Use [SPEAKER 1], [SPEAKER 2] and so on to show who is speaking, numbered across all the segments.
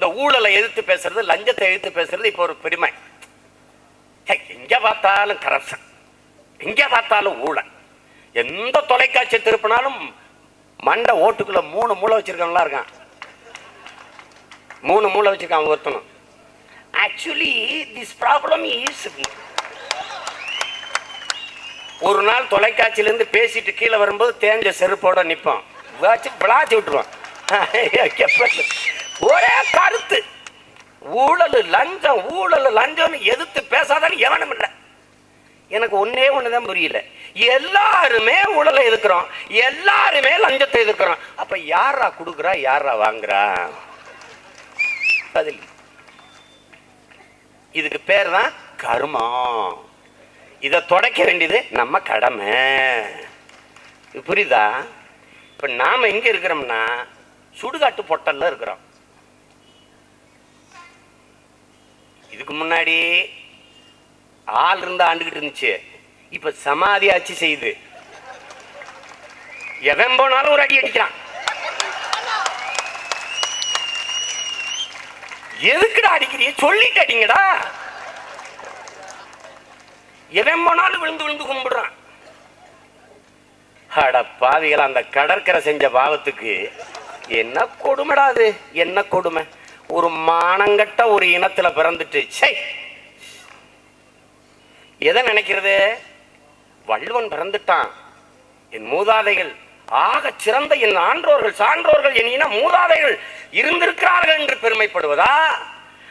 [SPEAKER 1] இந்த ஊழலை எதிர்த்து பேசுறது லஞ்சத்தை எதிர்த்து பேசுறது இப்போ ஒரு பெருமை. எங்க பார்த்தாலும் கரப்ஷன். எங்க பார்த்தாலும் ஊழல். எந்த தொலைக்காட்சி திருப்பினாலும் மண்டை ஓட்டுக்குள்ள மூணு மூளை வச்சிருக்கவங்களா இருக்கான். மூணு மூளை வச்சிருக்கான் ஒருத்தனும். ஆக்சுவலி திஸ் ப்ராப்ளம் இஸ் ஒரு நாள் தொலைக்காட்சியிலேருந்து பேசிட்டு கீழே வரும்போது தேஞ்ச செருப்போட நிற்போம் வச்சு விளாச்சி விட்டுருவான். ஒரே கருத்து. ஊழல் லஞ்சம் ஊழல் லஞ்சம்னு எதிர்த்து பேசாதான்னு எவனும் இல்லை. எனக்கு ஒன்னே ஒன்று தான் புரியல. எல்லாருமே ஊழலை எதிர்க்கிறோம். எல்லாருமே லஞ்சத்தை எதிர்க்கிறோம். அப்ப யாரா கொடுக்குறா யாரா வாங்குறா? பதில். இதுக்கு பேர் தான் கர்மம் இதை தொடக்க வேண்டியது நம்ம கடமை. இது புரியுதா? இப்ப நாம எங்க இருக்கிறோம்னா சுடுகாட்டு பொட்டல்ல இருக்கிறோம். இதுக்கு முன்னாடி ஆள் இருந்து ஆண்டுகிட்டு இருந்துச்சு. இப்ப சமாதி ஆட்சி செய்யுது. எவன் போனாலும் ஒரு அடி அடிக்கிறான். எதுக்குடா அடிக்கிறீ? சொல்லிட்டு அடிங்கடா. எவன் போனாலும் விழுந்து விழுந்து கும்பிடுறான். அட பாவிகள் அந்த கடற்கரை செஞ்ச பாவத்துக்கு என்ன கொடுமைடா அது? என்ன கொடுமை? ஒரு மானங்கட்ட ஒரு இனத்துல பிறந்துட்டு சை எதை நினைக்கிறது? வள்ளுவன் பிறந்துட்டான். என் மூதாதைகள் ஆக சிறந்த என் ஆன்றோர்கள் சான்றோர்கள் என் இன மூதாதைகள் இருந்திருக்கிறார்கள் என்று பெருமைப்படுவதா?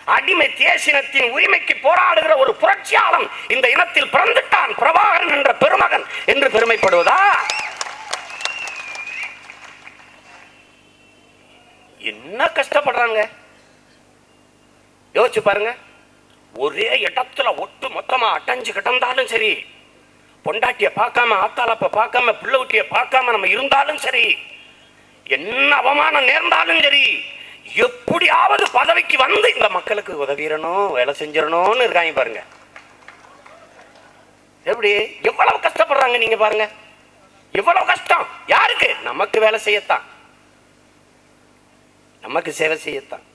[SPEAKER 1] அடிமை தேசினத்தின் உரிமைக்கு போராடுகிற ஒரு புரட்சியாளன் இந்த இனத்தில் பிறந்துட்டான் பிரபாகரன் என்ற பெருமகன் என்று பெருமைப்படுவதா? என்ன கஷ்டப்படுறாங்க? யோசிச்சு பாருங்க. ஒரே இடத்துல ஒட்டு மொத்தமா அடைஞ்சு கிடந்தாலும் சரி பொண்டாட்டிய பார்க்காம ஆத்தாளப்ப பார்க்காம பிள்ளைக்குட்டிய பார்க்காம நம்ம இருந்தாலும் சரி என்ன அவமானம் நேர்ந்தாலும் சரி எப்படியாவது பதவிக்கு வந்து இந்த மக்களுக்கு உதவிடணும் வேலை செஞ்சிடணும்னு இருக்காங்க பாருங்க. எப்படி? எவ்வளவு கஷ்டப்படுறாங்க நீங்க பாருங்க. எவ்வளவு கஷ்டம். யாருக்கு? நமக்கு வேலை செய்யத்தான். நமக்கு சேவை செய்யத்தான்.